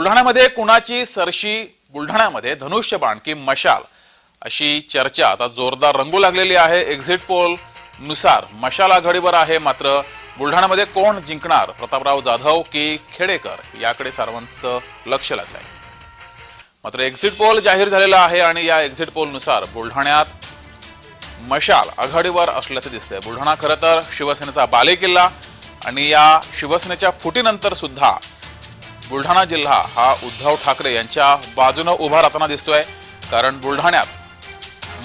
बुलढाण्यामध्ये कुणाची सरशी बुलढाण्यामध्ये धनुष्यबाण की मशाल अशी चर्चा आता जोरदार रंगू लागलेली आहे. एक्झिट पोलनुसार मशाल आघाडीवर आहे मात्र बुलढाण्यामध्ये कोण जिंकणार? प्रतापराव जाधव की खेडेकर? याकडे सर्वांचं लक्ष लागलं आहे मात्र एक्झिट पोल जाहीर झालेला आहे आणि या एक्झिट पोलनुसार बुलढाण्यात मशाल आघाडीवर असल्याचं दिसतंय. बुलढाणा खरं तर शिवसेनेचा बालेकिल्ला आणि या शिवसेनेच्या फुटीनंतर सुद्धा बुलढाणा जिल्हा हा उद्धव ठाकरे यांच्या बाजूनं उभा राहताना दिसतोय. कारण बुलढाण्यात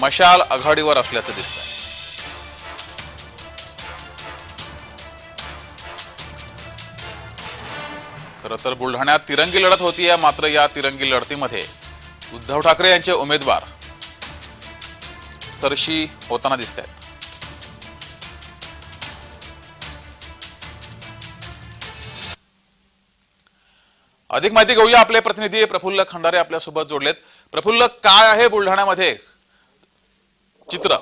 मशाल आघाडीवर असल्याचं दिसतंय. खरं तर बुलढाण्यात तिरंगी लढत होती आहे मात्र या तिरंगी लढतीमध्ये उद्धव ठाकरे यांचे उमेदवार सरशी होताना दिसत आहेत अधिक माहिती घेऊया आपले प्रतिनिधी. प्रफुल्ल खंडारे आपल्यासोबत जोडलेत. प्रफुल्ल काय आहे बुलढाण्यामध्ये? चित्र.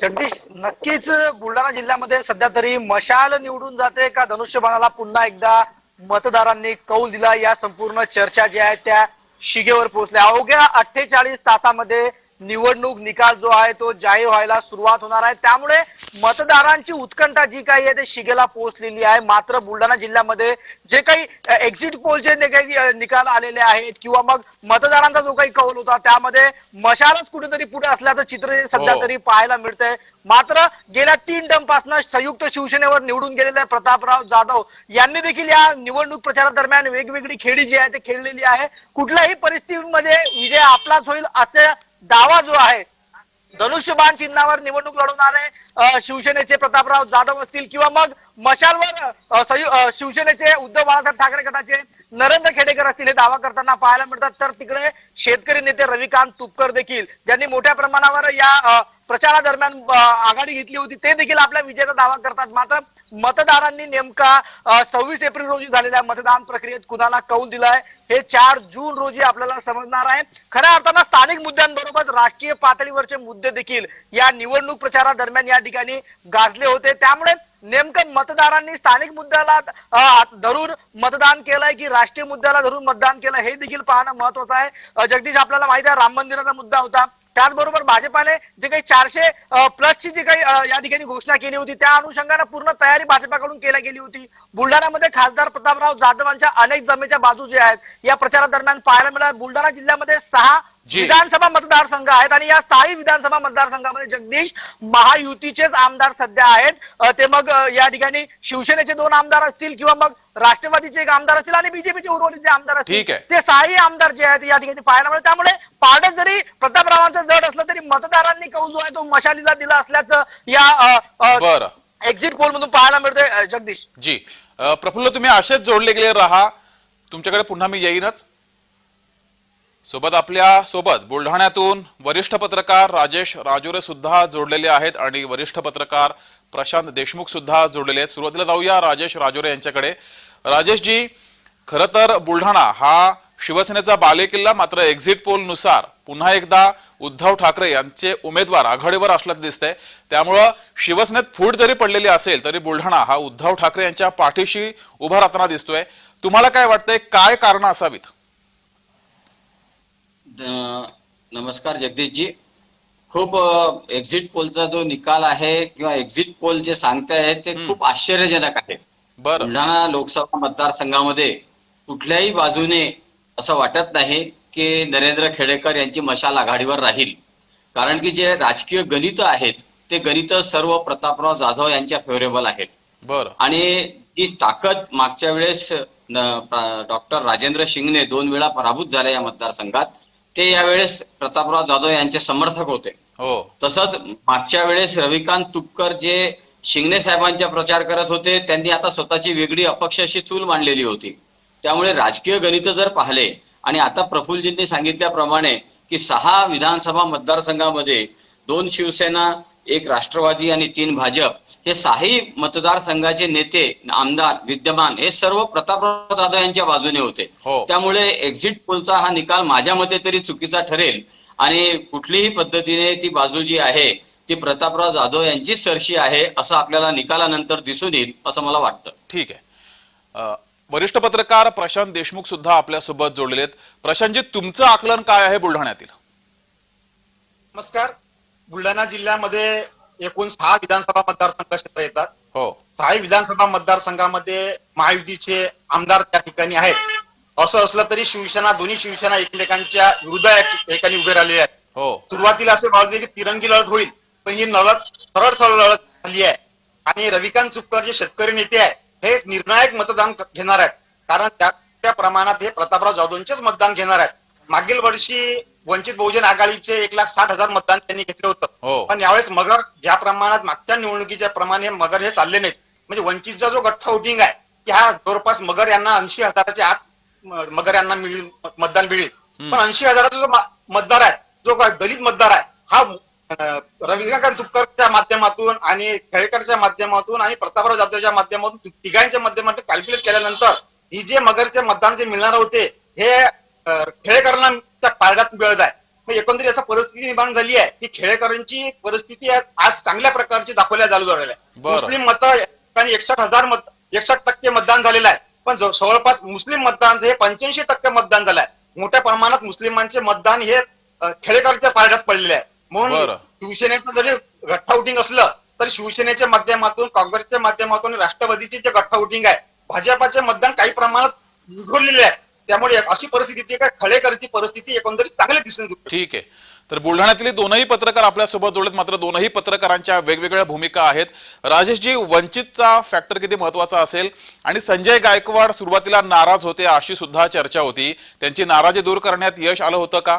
जगदीश नक्कीच बुलढाणा जिल्ह्यामध्ये सध्या तरी मशाल निवडून जाते का? धनुष्यबाणाला पुन्हा एकदा मतदारांनी कौल दिला. या संपूर्ण चर्चा ज्या आहेत त्या शिगेवर पोहोचल्या. अवघ्या अठ्ठेचाळीस तासामध्ये निवडणूक निकाल जो आहे तो जाहीर व्हायला सुरुवात होणार आहे. त्यामुळे मतदारांची उत्कंठा जी काही आहे ते शिगेला पोहोचलेली आहे. मात्र बुलढाणा जिल्ह्यामध्ये जे काही एक्झिट पोलचे जे काही निकाल आलेले आहेत किंवा मग मतदारांचा जो काही कौल होता त्यामध्ये मशालच कुठेतरी पुढे असल्याचं चित्र सध्या हो. तरी पाहायला मिळतंय. मात्र गेल्या तीन टर्मपासून संयुक्त शिवसेनेवर निवडून गेलेले प्रतापराव जाधव यांनी देखील या निवडणूक प्रचारादरम्यान वेगवेगळी खेळी जी आहे ते खेळलेली आहे. कुठल्याही परिस्थितीमध्ये विजय आपलाच होईल असे दावा जो आहे धनुष्यबाण चिन्हावर निवडणूक लढवणारे शिवसेनेचे प्रतापराव जाधव असतील किंवा मग मशालवर शिवसेनेचे उद्धव बाळासाहेब ठाकरे गटाचे नरेंद्र खेडेकर असतील हे दावा करताना पाहायला मिळतात. तर तिकडे शेतकरी नेते रविकांत तुपकर देखील ज्यांनी मोठ्या प्रमाणावर या प्रचारादरम्यान दरम्यान आघाडी घेतली होती ते देखील आपल्या विजयाचा दावा करतात. मात्र मतदारांनी नेमका सव्वीस एप्रिल रोजी झालेल्या मतदान प्रक्रियेत कुणाला कौल दिलाय हे चार जून रोजी आपल्याला समजणार आहे. खऱ्या अर्थानं स्थानिक मुद्द्यांबरोबर राष्ट्रीय पातळीवरचे मुद्दे देखील या निवडणूक प्रचारादरम्यान या ठिकाणी गाजले होते. त्यामुळे नेमकं मतदारांनी स्थानिक मुद्द्याला धरून मतदान केलंय की राष्ट्रीय मुद्द्याला धरून मतदान केलं हे देखील पाहणं महत्वाचं आहे. जगदीश आपल्याला माहिती आहे राम मंदिराचा मुद्दा होता. त्याचबरोबर भाजपाने जे काही चारशे प्लसची जी काही या ठिकाणी घोषणा केली होती त्या अनुषंगाने पूर्ण तयारी भाजपाकडून केली गेली होती. बुलढाण्यामध्ये खासदार प्रतापराव जाधवांच्या अनेक जमेच्या बाजू ज्या आहेत या प्रचारादरम्यान पाहायला मिळाल्या बुलढाणा जिल्ह्यामध्ये सहा विधानसभा मतदारसंघ आहेत आणि या सहाही विधानसभा मतदारसंघामध्ये जगदीश महायुतीचेच आमदार सध्या आहेत. ते मग या ठिकाणी शिवसेनेचे दोन आमदार असतील किंवा मग राष्ट्रवादीचे एक आमदार असतील आणि बीजेपीचे उर्वरित जे आमदार असतील ठीक आहे. ते सहाही आमदार जे आहेत या ठिकाणी पाहायला मिळेल. त्यामुळे पारडं जरी प्रतापरावांचं जड असलं तरी मतदारांनी कौल जो आहे तो मशालीला दिला असल्याचं या बरं. एक्झिट पोल मधून पाहायला मिळतंय जगदीश. जी. प्रफुल्ल तुम्ही असेच जोडले गेले राहा. तुमच्याकडे पुन्हा मी येईनच. सोबत आपल्यासोबत बुलढाण्यातून वरिष्ठ पत्रकार राजेश राजुरे सुद्धा जोडलेले आहेत आणि वरिष्ठ पत्रकार प्रशांत देशमुख सुद्धा जोडलेले आहेत. सुरुवातीला जाऊया राजेश राजुरे यांच्याकडे. राजेशजी खरं तर बुलढाणा हा शिवसेनेचा बालेकिल्ला मात्र एक्झिट पोलनुसार पुन्हा एकदा उद्धव ठाकरे यांचे उमेदवार आघाडीवर असल्याचं दिसतंय. त्यामुळं शिवसेनेत फूट जरी पडलेली असेल तरी बुलढाणा हा उद्धव ठाकरे यांच्या पाठीशी उभा राहताना दिसतोय. तुम्हाला काय वाटतंय? काय कारण असावीत? नमस्कार जगदीशजी. खूप एक्झिट पोलचा जो निकाल आहे किंवा एक्झिट पोल जे सांगते आहेत ते खूप आश्चर्यजनक आहे. बरं. बुलढाणा लोकसभा मतदारसंघामध्ये कुठल्याही बाजूने असं वाटत नाही की नरेंद्र खेडेकर यांची मशाल आघाडीवर राहील. कारण की जे राजकीय गणित आहेत ते गणित सर्व प्रतापराव जाधव यांच्या फेवरेबल आहेत. आणि जी ताकद मागच्या वेळेस डॉक्टर राजेंद्र शिंगणे दोन वेळा पराभूत झाले या मतदारसंघात. ते यावेळेस प्रतापराव जाधव यांचे समर्थक होते. हो. तसंच मागच्या वेळेस रविकांत तुपकर जे शिंगणे साहेबांचा प्रचार करत होते त्यांनी आता स्वतःची वेगळी अपक्ष अशी चूल मांडलेली होती. त्यामुळे राजकीय गणित जर पाहिले आणि आता प्रफुल्लजींनी सांगितल्याप्रमाणे की सहा विधानसभा मतदारसंघामध्ये दोन शिवसेना एक राष्ट्रवादी आणि तीन भाजप हे सहाही मतदारसंघाचे नेते आमदार विद्यमान हे सर्व प्रतापराव जाधव यांच्या बाजूने होते. हो. त्यामुळे एक्झिट पोलचा हा निकाल माझ्या मते तरी चुकीचा ठरेल. आणि कुठलीही पद्धतीने ती बाजू जी आहे ती प्रतापराव जाधव यांचीच सरशी आहे असं आपल्याला निकालानंतर दिसून येईल असं मला वाटतं. ठीक आहे. अ, वरिष्ठ पत्रकार प्रशांत देशमुख सुद्धा आपल्यासोबत जोडलेले आहेत. प्रशांतजी तुमचं आकलन काय आहे बुलढाण्यातील? नमस्कार. बुलढाणा जिल्ह्यामध्ये एकूण सहा विधानसभा मतदारसंघ क्षेत्र येतात. हो. सहा विधानसभा मतदारसंघामध्ये महायुतीचे आमदार त्या ठिकाणी आहेत. असं असलं तरी शिवसेना दोन्ही शिवसेना एकमेकांच्या विरुद्ध या ठिकाणी उभे राहिलेले आहेत. हो. सुरुवातीला असे वाटले की तिरंगी लढत होईल पण ही लढत सरळ सरळ लढत झाली आहे. आणि रविकांत चुक्कर जे शेतकरी नेते आहे हे एक निर्णायक मतदान घेणार आहेत. कारण त्या प्रमाणात हे प्रतापराव जाधवांचेच मतदान घेणार आहेत. मागील वर्षी वंचित बहुजन आघाडीचे एक लाख साठ हजार मतदान त्यांनी घेतले हो. होतं पण यावेळेस मगर ज्या प्रमाणात मागच्या निवडणुकीच्या प्रमाणे मगर हे चालले नाहीत म्हणजे वंचितचा जो गठ्ठा वोटिंग आहे की हा जवळपास मगर यांना ऐंशी हजाराच्या आत मगर यांना मिळेल मतदान मिळेल. पण ऐंशी हजाराचा जो मतदार आहे जो काय दलित मतदार आहे हा रविकांत तुपकरच्या माध्यमातून आणि खेळकरच्या माध्यमातून आणि प्रतापराव जाधवच्या माध्यमातून तिघांच्या माध्यमातून कॅल्क्युलेट केल्यानंतर ही जे मगरचे मतदान जे मिळणार होते हे खेळकरांना पारड्यात मिळत आहे. मग एकंदरीत असा परिस्थिती निर्माण झाली आहे की खेळकरांची परिस्थिती आज चांगल्या प्रकारची दाखवल्या चालू आहे. मुस्लिम मत आणि एकसष्ट हजार मत एकसष्ट टक्के मतदान झालेलं आहे. पण जव- जवळपास मुस्लिम मतदानचं हे पंच्याऐंशी टक्के मतदान झालं आहे. मोठ्या प्रमाणात मुस्लिमांचे मतदान हे अ, खेडेकरच्या पारड्यात पडलेले आहे. म्हणून. शिवसेनेचं जरी गठ्ठा असलं तरी शिवसेनेच्या माध्यमातून काँग्रेसच्या माध्यमातून राष्ट्रवादीचे जे गठ्ठा आहे भाजपाचे मतदान काही प्रमाणात विखुरलेले आहे. त्यामुळे एक अशी परिस्थिती येते का खळेकरची परिस्थिती एकंदरीत चांगली दिसून येते. ठीक आहे. तर बुलढाण्यातले दोनही पत्रकार आपल्यासोबत जोडलेत. मात्र दोनही पत्रकारांच्या वेगवेगळ्या भूमिका आहेत. राजेशजी वंचितचा फॅक्टर किती महत्त्वाचा असेल? आणि संजय गायकवाड सुरुवातीला नाराज होते अशी सुद्धा चर्चा होती. त्यांची नाराजी दूर करण्यात यश आलं होतं का?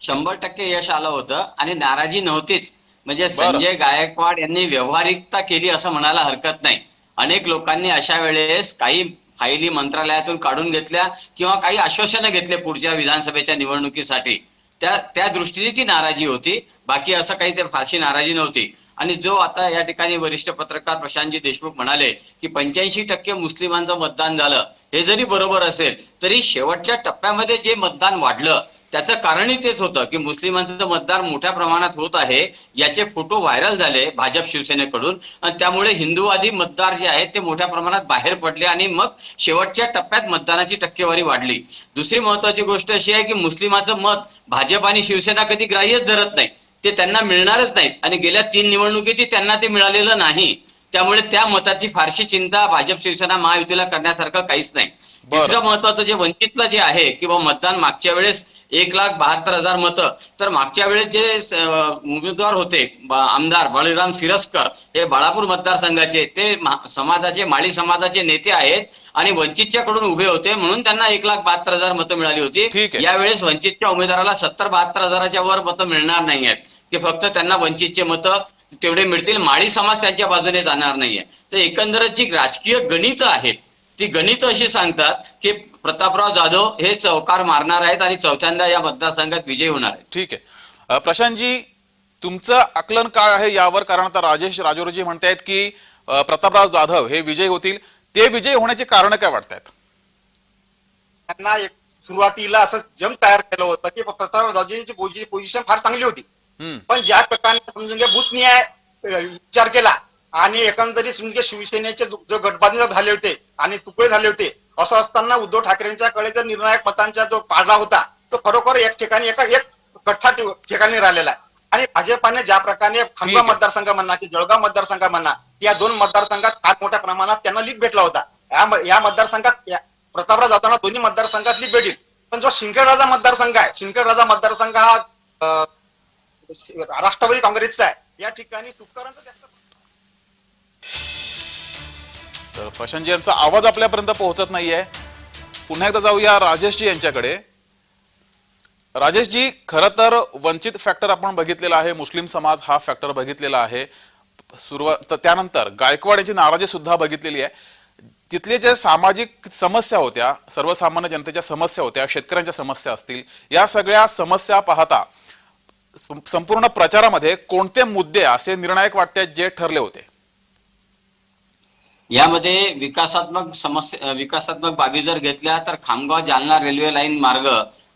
शंभर टक्के यश आलं होतं आणि नाराजी नव्हतीच. म्हणजे संजय गायकवाड यांनी व्यवहारिकता केली असं म्हणायला हरकत नाही. अनेक लोकांनी अशा वेळेस काही फाईली मंत्रालयातून काढून घेतल्या किंवा काही आश्वासनं घेतले पुढच्या विधानसभेच्या निवडणुकीसाठी. त्या त्या दृष्टीने ती नाराजी होती. बाकी असं काही ते फारशी नाराजी नव्हती. आणि जो आता या ठिकाणी वरिष्ठ पत्रकार प्रशांतजी देशमुख म्हणाले की पंच्याऐंशी टक्के मुस्लिमांचं मतदान झालं हे जरी बरोबर असेल तरी शेवटच्या टप्प्यामध्ये जे मतदान वाढलं त्याचं कारणही तेच होतं की मुस्लिमांचं मतदान मोठ्या प्रमाणात होत आहे याचे फोटो व्हायरल झाले भाजप शिवसेनेकडून. आणि त्यामुळे हिंदूवादी मतदार जे आहेत ते मोठ्या प्रमाणात बाहेर पडले आणि मग शेवटच्या टप्प्यात मतदानाची टक्केवारी वाढली. दुसरी महत्वाची गोष्ट अशी आहे की मुस्लिमाचं मत भाजप आणि शिवसेना कधी ग्राह्यच धरत नाही. ते त्यांना मिळणारच नाहीत. आणि गेल्या तीन निवडणुकीत त्यांना ते मिळालेलं नाही. त्यामुळे त्या मताची फारशी चिंता भाजप शिवसेना महायुतीला करण्यासारखं काहीच नाही. तिसरं महत्वाचं जे वंचितलं जे आहे किंवा मतदान मागच्या वेळेस एक लाख बहात्तर हजार मतं तर मागच्या वेळेस जे उमेदवार होते आमदार बळीराम सिरस्कर हे बाळापूर मतदारसंघाचे ते समाजाचे माळी समाजाचे नेते आहेत आणि वंचितच्या कडून उभे होते म्हणून त्यांना एक लाख बहात्तर हजार मतं मिळाली होती. यावेळेस वंचितच्या उमेदवाराला सत्तर बहात्तर हजाराच्या वर मतं मिळणार नाही आहेत की फक्त त्यांना वंचितचे मतं तेवढे मिळतील. माळी समाज त्यांच्या बाजूने जाणार नाहीये. तर एकंदरच जी राजकीय गणित आहेत ती गणित अशी सांगतात की प्रतापराव जाधव हे चौकार मारणार आहेत आणि चौथ्यांदा या मतदारसंघात विजयी होणार आहेत. ठीक आहे. प्रशांतजी तुमचं आकलन काय आहे यावर? कारण आता राजेश राजोरजी म्हणतायत की प्रतापराव जाधव हे विजयी होतील. ते विजयी होण्याची कारण काय वाटतायत? त्यांना एक सुरुवातीला असं जम तयार केलं होतं की प्रतापराव दाजींची पोझिशन फार चांगली होती. पण ज्या प्रकारे समजून घ्या अ, विचार केला आणि एकंदरीत समजून घ्या शिवसेनेचे जो गटबाजी झाले होते आणि तुकडे झाले होते असं असताना उद्धव ठाकरेंच्याकडे जर निर्णायक मतांचा जो पाडा होता तो खरोखर एक ठिकाणी एका एक ठिव- ठिकाणी राहिलेला आहे. आणि भाजपाने ज्या प्रकारे खामगाव. मतदारसंघ म्हणा की जळगाव मतदारसंघ म्हणा या दोन मतदारसंघात फार मोठ्या प्रमाणात त्यांना लीड भेटला होता. या मतदारसंघात प्रतापराव जाताना दोन्ही मतदारसंघात लीड भेटेल. पण जो शिंदखेडराजा मतदारसंघ आहे शिंदखेडराजा मतदारसंघ हा राष्ट्रवादी काँग्रेसचा आहे. या ठिकाणी तुपकरांचा जास्त तर प्रशांतजी यांचा आवाज आपल्यापर्यंत पोहोचत नाहीये. पुन्हा एकदा जाऊया राजेशजी यांच्याकडे. राजेशजी खरं तर वंचित फॅक्टर आपण बघितलेला आहे. मुस्लिम समाज हा फॅक्टर बघितलेला आहे. सुरुवात तर त्यानंतर गायकवाड यांची नाराजी सुद्धा बघितलेली आहे. तिथले जे सामाजिक समस्या होत्या सर्वसामान्य जनतेच्या समस्या होत्या शेतकऱ्यांच्या समस्या असतील या सगळ्या समस्या पाहता संपूर्ण प्रचारामध्ये कोणते मुद्दे असे निर्णायक वाटते जे ठरले होते? यामध्ये विकासात्मक समस्या विकासात्मक बाबी जर घेतल्या तर खामगाव जालना रेल्वे लाईन मार्ग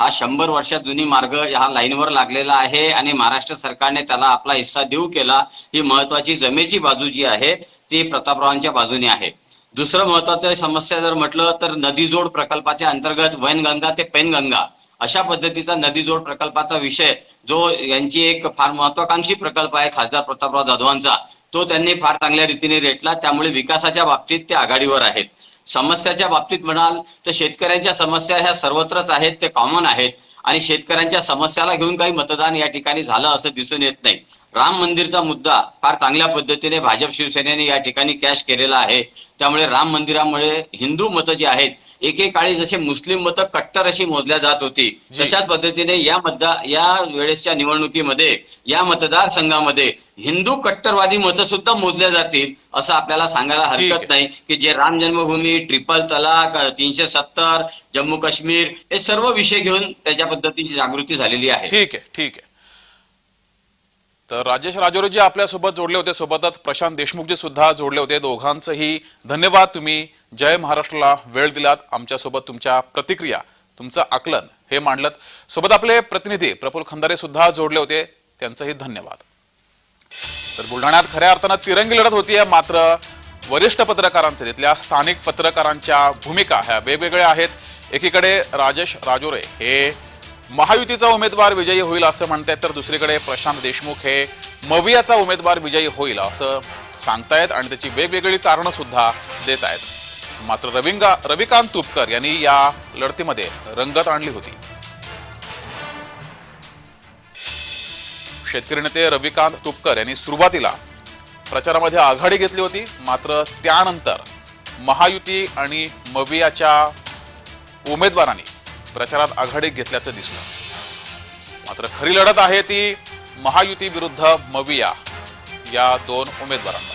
हा शंभर वर्षात जुनी मार्ग ह्या लाईनवर लागलेला आहे आणि महाराष्ट्र सरकारने त्याला आपला हिस्सा देऊ केला. ही महत्वाची जमेची बाजू जी आहे ती प्रतापरावांच्या बाजूने आहे. दुसरं महत्वाचं समस्या जर म्हटलं तर नदीजोड प्रकल्पाच्या अंतर्गत वैनगंगा ते पेनगंगा अशा पद्धतीचा नदीजोड प्रकल्पाचा विषय जो यांची एक फार महत्वाकांक्षी प्रकल्प आहे खासदार प्रतापराव जाधवांचा तो त्यांनी फार चांगल्या रीतीने रेटला. त्यामुळे विकासाच्या बाबतीत ते आघाडीवर आहेत. समस्याच्या बाबतीत म्हणाल तर शेतकऱ्यांच्या समस्या ह्या सर्वत्रच आहेत ते कॉमन आहेत. आणि शेतकऱ्यांच्या समस्याला घेऊन काही मतदान या ठिकाणी झालं असं दिसून येत नाही. राम मंदिरचा मुद्दा फार चांगल्या पद्धतीने भाजप शिवसेनेने या ठिकाणी कॅश केलेला आहे. त्यामुळे राम मंदिरामुळे हिंदू मतं जी आहेत एकेकाळी जसे मुस्लिम मतं कट्टर अशी मोजल्या जात होती. तशाच पद्धतीने या मतदार या वेळेसच्या निवडणुकीमध्ये या मतदारसंघामध्ये हिंदू कट्टरवादी मतं सुद्धा मोजल्या जातील असं आपल्याला सांगायला हरकत. नाही की जे राम जन्मभूमी ट्रिपल तलाक तीनशे सत्तर जम्मू काश्मीर हे सर्व विषय घेऊन त्याच्या पद्धतीची जागृती झालेली आहे ठीक आहे ठीक आहे तर राजेश राजोरेजी आपल्यासोबत जोडले होते सोबतच प्रशांत देशमुखजी सुद्धा जोडले होते दोघांचंही धन्यवाद तुम्ही जय महाराष्ट्राला वेळ दिलात. आमच्यासोबत तुमच्या प्रतिक्रिया तुमचं आकलन हे मांडलं सोबत आपले प्रतिनिधी प्रफुल खंदारे सुद्धा जोडले होते. त्यांचंही धन्यवाद. तर बुलढाण्यात खऱ्या अर्थानं तिरंगी लढत होतीये. मात्र वरिष्ठ पत्रकारांचे तिथल्या स्थानिक पत्रकारांच्या भूमिका ह्या वेगवेगळ्या आहेत. एकीकडे राजेश राजोरे हे महायुतीचा उमेदवार विजयी होईल असं म्हणतायत तर दुसरीकडे प्रशांत देशमुख हे मवियाचा उमेदवार विजयी होईल असं सांगतायत आणि त्याची वेगवेगळी कारणं सुद्धा देत आहेत मात्र रविंगा रविकांत तुपकर यांनी या लढतीमध्ये रंगत आणली होती. शेतकरी नेते रविकांत तुपकर यांनी सुरुवातीला प्रचारामध्ये आघाडी घेतली होती मात्र त्यानंतर महायुती आणि मवियाच्या उमेदवारांनी प्रचारात आघाडी घेतल्याचं दिसलं. मात्र खरी लढत आहे ती महायुती विरुद्ध मविया या दोन उमेदवारांना